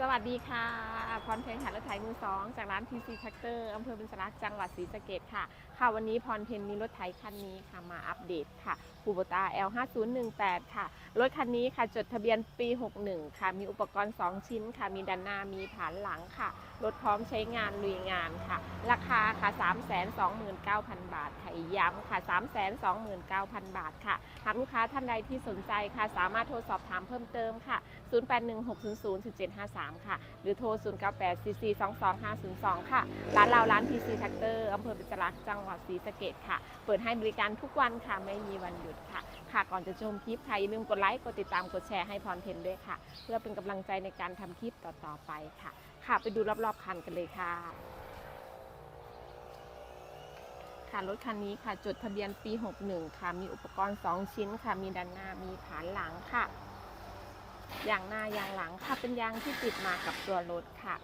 สวัสดีค่ะพรเพลงขายรถไถมือสองจากร้าน TC Tractor อำเภอเป็นสรักจังหวัดศรีสะเกดค่ะ ค่ะ วันนี้พรเพลมีรถไถคันนี้ค่ะมาอัปเดตค่ะคูโบตา L5018 ค่ะ รถคันนี้ค่ะจดทะเบียนปี 61 ค่ะ มีอุปกรณ์ 2 ชิ้นค่ะ มีด้านหน้า มีผานหลังค่ะ รถพร้อมใช้งานลุยงานค่ะ ราคาค่ะ 329,000 บาทค่ะย้ำค่ะ 329,000 บาทค่ะ หากลูกค้าท่านใดที่สนใจค่ะ สามารถโทรสอบถามเพิ่มเติมค่ะ 0816001753ค่ะ หรือโทร 0984422502 ค่ะ ร้านเราร้าน PC Tractor อำเภอปิจรักษ์จังหวัดศรีสะเกดค่ะ เปิดให้บริการทุกวันค่ะ ไม่มีวันหยุดค่ะ ค่ะ ก่อนจะชมคลิปค่ะ อย่าลืมกดไลค์ กดติดตาม กดแชร์ให้พรเทนด้วยค่ะ เพื่อเป็นกำลังใจในการทำคลิปต่อๆไปค่ะ ค่ะ ไปดูรอบๆคันกันเลยค่ะค่ะรถคันนี้ค่ะ จดทะเบียนปี 61 ค่ะ มีอุปกรณ์ 2 ชิ้นค่ะ มีด้านหน้า มีผานหลังค่ะ ยางหน้ายางหลังค่ะเป็นยางที่ติดมากับตัวรถค่ะ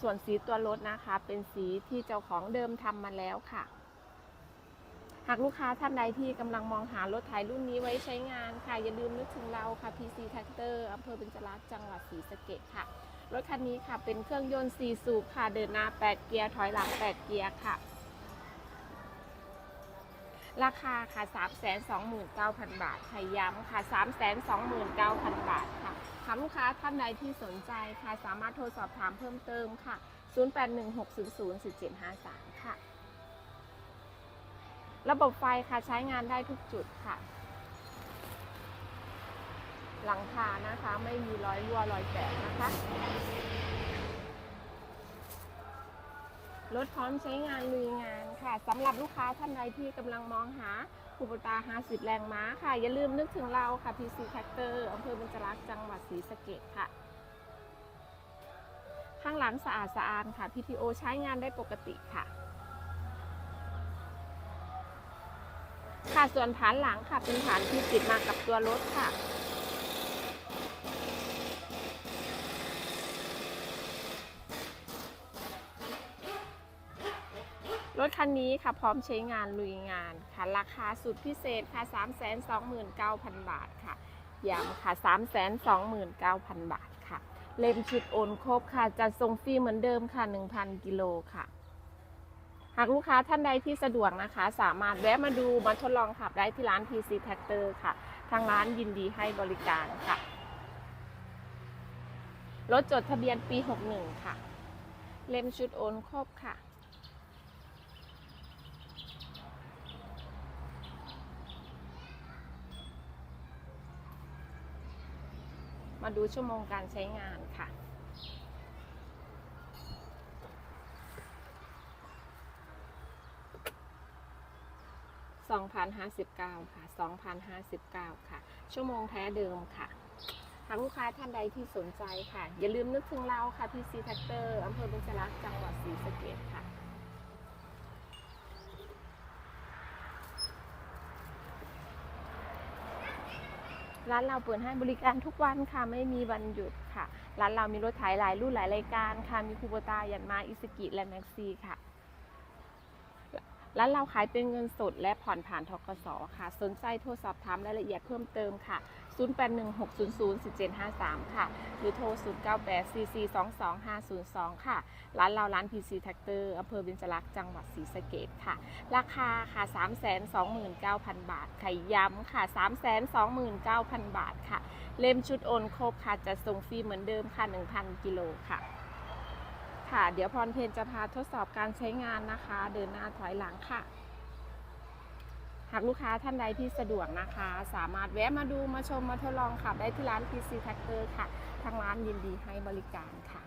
ส่วนสีตัวรถนะคะ เป็นสีที่เจ้าของเดิมทำมาแล้วค่ะ หากลูกค้าท่านใดที่กำลังมองหารถไถรุ่นนี้ไว้ใช้งานค่ะ อย่าลืมนึกถึงเราค่ะ PC Tractor อำเภอเบญจรักษ์จังหวัดศรีสะเกดค่ะ รถคันนี้ค่ะเป็นเครื่องยนต์4สูบค่ะ เดินหน้า 8 เกียร์ถอยหลัง 8 เกียร์ค่ะ ราคาค่ะ 329,000 บาทค่ะย้ำค่ะ 329,000 บาทค่ะหากลูกค้าท่านใดที่สนใจค่ะ สามารถโทรสอบถามเพิ่มเติมค่ะ 0816001753 ค่ะ ระบบไฟค่ะใช้งานได้ทุกจุดค่ะ หลังคานะคะไม่มีรอยรั่วรอยแตกนะคะ รถพร้อมใช้งานลุยงานค่ะสำหรับลูกค้าท่านใดที่กำลังมองหาคูปตา 50 แรงม้าค่ะ อย่าลืมนึกถึงเราค่ะ PC Tractor อำเภอเบญจรักษ์จังหวัดศรีสะเกดค่ะ ข้างหลังสะอาดสะอาดค่ะ PTO ใช้งานได้ปกติค่ะ ค่ะส่วนฐานหลังค่ะเป็นฐานที่ติดมากับตัวรถค่ะ รถคันนี้ค่ะพร้อมใช้งานลุยงานค่ะ ราคาสุดพิเศษค่ะ 329,000 บาทค่ะย้ำค่ะ 329,000 บาทค่ะ เล่มชุดโอนครบค่ะ จัดส่งฟรีเหมือนเดิมค่ะ 1,000 กิโลค่ะ หากลูกค้าท่านใดที่สะดวกนะคะ สามารถแวะมาดูมาทดลองขับได้ที่ร้าน PC Tractor ค่ะ ทางร้านยินดีให้บริการค่ะ รถจดทะเบียนปี 61 ค่ะ เล่มชุดโอนครบค่ะ มาดูชั่วโมงการใช้งานค่ะ 2,059 ค่ะ 2,059 ค่ะ ชั่วโมงแท้เดิมค่ะหากลูกค้าท่านใดที่สนใจค่ะ อย่าลืมนึกถึงเราค่ะ PC Tractor อร์อำเภอเบญจรักษ์จังหวัดศรีสะเกษค่ะ ร้านเราเปิดให้บริการทุกวันค่ะไม่มีวันหยุดค่ะ ร้านเรามีรถไถหลายรุ่นหลายรายการค่ะมีคูโบตายันมาอิสกิและแม็กซีค่ะ ร้านเราขายเป็นเงินสดและผ่อนผ่านทกสค่ะ สนใจโทรสอบถามรายละเอียดเพิ่มเติมค่ะ 0816001753 ค่ะ หรือโทร 0984422502 ค่ะ ร้านเราร้าน PC Tractor อำเภอเบญจรักษ์จังหวัดศรีสะเกดค่ะ ราคาค่ะ 329,000 บาทค่ะย้ำค่ะ 329,000 บาทค่ะ เล่มชุดโอนครบค่ะ จะส่งฟรีเหมือนเดิมค่ะ 1,000 กิโลค่ะค่ะ เดี๋ยวพรเพนจะพาทดสอบการใช้งานนะคะ เดินหน้าถอยหลังค่ะ หากลูกค้าท่านใดที่สะดวกนะคะ สามารถแวะมาดูมาชมมาทดลองขับได้ที่ร้าน PC Tractor ค่ะ ทางร้านยินดีให้บริการค่ะ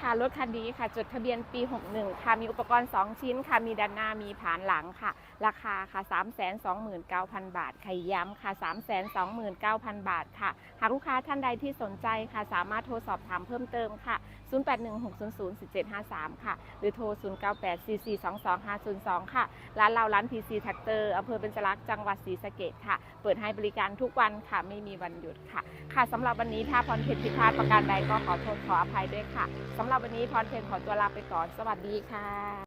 ค่ะรถคันนี้ค่ะ จดทะเบียนปี 61 ค่ะ มีอุปกรณ์ 2 ชิ้นค่ะ มีด้านหน้ามีผานหลังค่ะ ราคาค่ะ 329,000 บาทค่ะย้ำค่ะ 329,000 บาทค่ะ หากลูกค้าท่านใดที่สนใจค่ะ สามารถโทรสอบถามเพิ่มเติมค่ะ 0816001753 ค่ะ หรือโทร 0984422502 ค่ะ ร้านเราร้าน PC t r a c t o r อำเภอเบญจรักษ์จังหวัดศรีสะเกษค่ะ เปิดให้บริการทุกวันค่ะ ไม่มีวันหยุดค่ะ ค่ะสำหรับวันนี้ถ้าพรเพชรผิดพลาดประการใดก็ขอโทษขออภัยด้วยค่ะสำหรับวันนี้พรเพชรขอตัวลาไปก่อน สวัสดีค่ะ